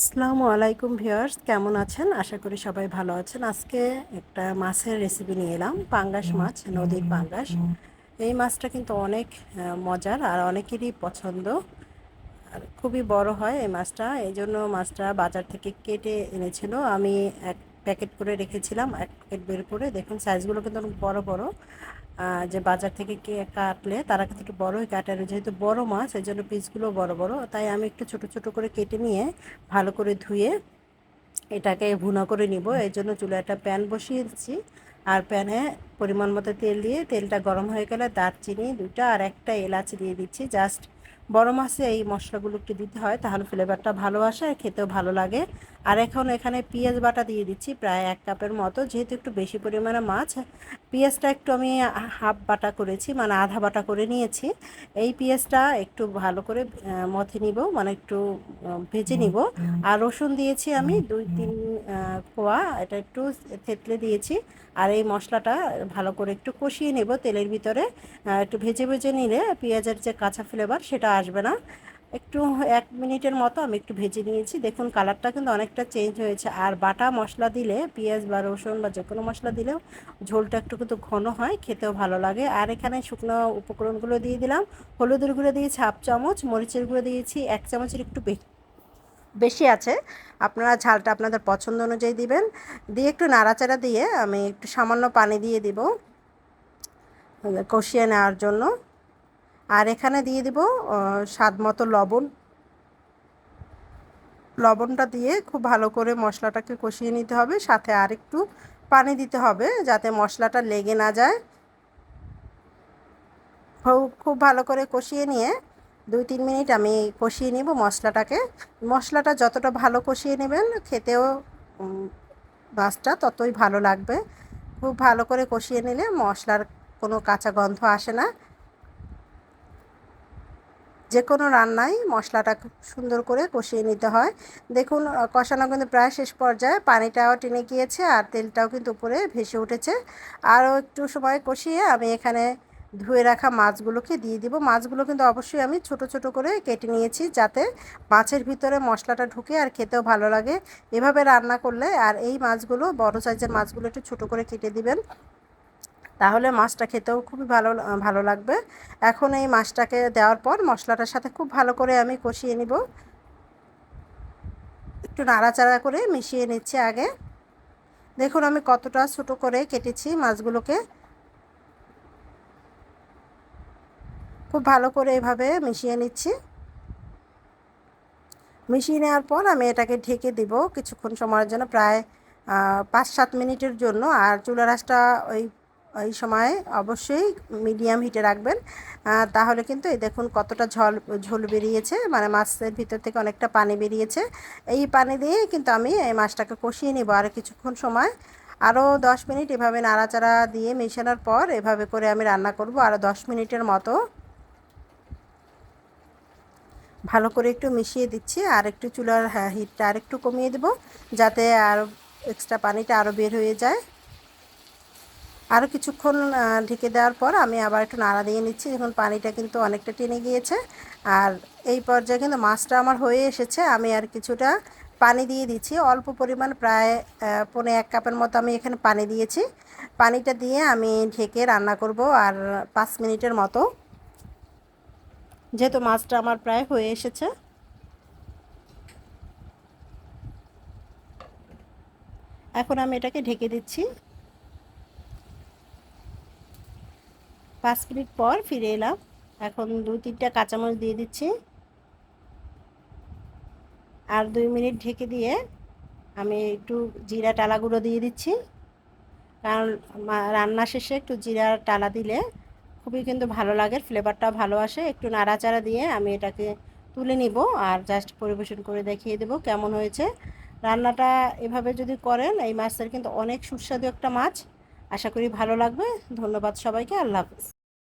আসসালামু আলাইকুম ভিউয়ার্স, কেমন আছেন? আশা করি সবাই ভালো আছেন। আজকে একটা মাছের রেসিপি নিয়ে এলাম, পাঙ্গাস মাছ, নদীর পাঙ্গাস। এই মাছটা কিন্তু অনেক মজার আর অনেকেরই পছন্দ। আর খুবই বড় হয় এই মাছটা এই জন্য মাছটা বাজার থেকে কেটে এনেছিল। আমি এক প্যাকেট করে রেখেছিলাম, এক প্যাকেট বের করে। দেখুন সাইজগুলো কিন্তু অনেক বড় বড়। যে বাজার থেকে কে কাটলে তারা কিন্তু একটু বড়ই কাটে। আর যেহেতু বড় মাছ এই জন্য পিসগুলো বড় বড়। তাই আমি একটু ছোট ছোট করে কেটে নিয়ে ভালো করে ধুয়ে এটাকে ভুনা করে নিব। এই জন্য চুলায় একটা প্যান বসিয়ে দিচ্ছি। আর প্যানে পরিমাণ মতো তেল দিয়ে তেলটা গরম হয়ে গেলে দারচিনি দুটা আর একটা এলাচ দিয়ে দিচ্ছি। জাস্ট বড় মাছে এই মশলাগুলো একটু দিতে হয় তাহলে ফ্লেভারটা ভালো আসে আর খেতেও ভালো লাগে। আর এখন এখানে পেঁয়াজ বাটা দিয়ে দিচ্ছি প্রায় এক কাপের মতো। যেহেতু একটু বেশি পরিমাণে মাছ পেঁয়াজটা একটু আমি হাফ বাটা করেছি মানে আধা বাটা করে নিয়েছি। এই পেঁয়াজটা একটু ভালো করে মথে নিব মানে একটু ভেজে নিব। আর রসুন দিয়েছি আমি দুই তিন কোয়া এটা একটু থেতলে দিয়েছি। আর এই মশলাটা ভালো করে একটু কষিয়ে নেব তেলের ভিতরে। একটু ভেজে ভেজে নিলে পেঁয়াজের যে কাঁচা ফ্লেভার সেটা আসবে না। একটু এক মিনিটের মতো আমি একটু ভেজে নিয়েছি। দেখুন, কালারটা কিন্তু অনেকটা চেঞ্জ হয়েছে। আর বাটা মশলা দিলে, পেঁয়াজ বা রসুন বা যে কোনো মশলা দিলেও ঝোলটা একটু কিন্তু ঘন হয়, খেতেও ভালো লাগে। আর এখানে শুকনো উপকরণগুলো দিয়ে দিলাম। হলুদের গুঁড়ো দিয়েছি হাফ চামচ, মরিচের গুঁড়ো দিয়েছি এক চামচের একটু বেশি আছে। আপনারা ঝালটা আপনাদের পছন্দ অনুযায়ী দিবেন। দিয়ে একটু নাড়াচাড়া দিয়ে আমি একটু সামান্য পানি দিয়ে দিব, কষিয়ে নেওয়ার জন্য। আর এখানে দিয়ে দিব স্বাদ মতো লবণ। লবণটা দিয়ে খুব ভালো করে মশলাটাকে কষিয়ে নিতে হবে, সাথে আর একটু পানি দিতে হবে যাতে মশলাটা লেগে না যায়। খুব খুব ভালো করে কষিয়ে নিয়ে দুই তিন মিনিট আমি কষিয়ে নেব মশলাটাকে। মশলাটা যতটা ভালো কষিয়ে নেবেন খেতেও মাছটা ততই ভালো লাগবে। খুব ভালো করে কষিয়ে নিলে মশলার কোনো কাঁচা গন্ধ আসে না। যে কোনো রান্নায় মশলাটা খুব সুন্দর করে কষিয়ে নিতে হয়। দেখুন কষানো কিন্তু প্রায় শেষ পর্যায়ে। পানিটাও টেনে গিয়েছে আর তেলটাও কিন্তু উপরে ভেসে উঠেছে। আরও একটু সময় কষিয়ে আমি এখানে ধুয়ে রাখা মাছগুলোকে দিয়ে দিব। মাছগুলো কিন্তু অবশ্যই আমি ছোট ছোট করে কেটে নিয়েছি যাতে মাছের ভিতরে মশলাটা ঢুকে আর খেতেও ভালো লাগে। এভাবে রান্না করলে আর এই মাছগুলো, বড় সাইজের মাছগুলো একটু ছোট করে কেটে দিবেন। তাহলে মাছটা খেতেও খুবই ভালো ভালো লাগবে। এখন এই মাছটাকে দেওয়ার পর মশলাটার সাথে খুব ভালো করে আমি কষিয়ে নিব। একটু নাড়াচাড়া করে মিশিয়ে নিচ্ছি আগে। দেখুন আমি কতটা ছোটো করে কেটেছি মাছগুলোকে। খুব ভালো করে এভাবে মিশিয়ে নিচ্ছি। মিশিয়ে নেওয়ার পর আমি এটাকে ঢেকে দিব কিছুক্ষণ সময়ের জন্য, প্রায় পাঁচ সাত মিনিটের জন্য। আর চুলা রাসটা ওই ওই সময় অবশ্যই মিডিয়াম হিটে রাখবেন। তাহলে কিন্তু এই দেখুন কতটা ঝল ঝোল বেরিয়েছে। মানে মাছের ভিতর থেকে অনেকটা পানি বেরিয়েছে। এই পানি দিয়ে কিন্তু আমি এই মাছটাকে কষিয়ে নিব আর কিছুক্ষণ সময়। আরও দশ মিনিট এভাবে নাড়াচাড়া দিয়ে মেশানোর পর এভাবে করে আমি রান্না করব আরও দশ মিনিটের মতো। ভালো করে একটু মিশিয়ে দিচ্ছি আর একটু চুলার হ্যাঁ, হিটটা আর একটু কমিয়ে দেব। যাতে আর এক্সট্রা পানিটা আরও বের হয়ে যায়। আরও কিছুক্ষণ ঢেকে দেওয়ার পর আমি আবার একটু নাড়া দিয়ে নিচ্ছি। দেখুন, পানিটা কিন্তু অনেকটা টেনে গিয়েছে। আর এই পর্যায়ে কিন্তু মাছটা আমার হয়ে এসেছে। আমি আর কিছুটা পানি দিয়ে দিচ্ছি। অল্প পরিমাণ প্রায় পৌনে এক কাপের মতো আমি এখানে পানি দিয়েছি। পানিটা দিয়ে আমি ঢেকে রান্না করব আর পাঁচ মিনিটের মতো। যেহেতু মাছটা আমার প্রায় হয়ে এসেছে। এখন আমি এটাকে ঢেকে দিচ্ছি। পাঁচ মিনিট পর ফিরে এলাম। এখন দুই তিনটা কাঁচামরিচ দিয়ে দিচ্ছি। আর দুই মিনিট ঢেকে দিয়ে আমি একটু জিরা টালা গুঁড়ো দিয়ে দিচ্ছি। কারণ রান্না শেষে একটু জিরা টালা দিলে খুবই কিন্তু ভালো লাগে ফ্লেভারটা ভালো আসে। একটু নাড়াচাড়া দিয়ে আমি এটাকে তুলে নিব আর জাস্ট পরিবেশন করে দেখিয়ে দেবো কেমন হয়েছে। রান্নাটা এভাবে যদি করেন, এই মাছটার কিন্তু অনেক সুস্বাদু একটা মাছ। আশা করি ভালো লাগবে। ধন্যবাদ সবাইকে। আল্লাহ হাফিজ।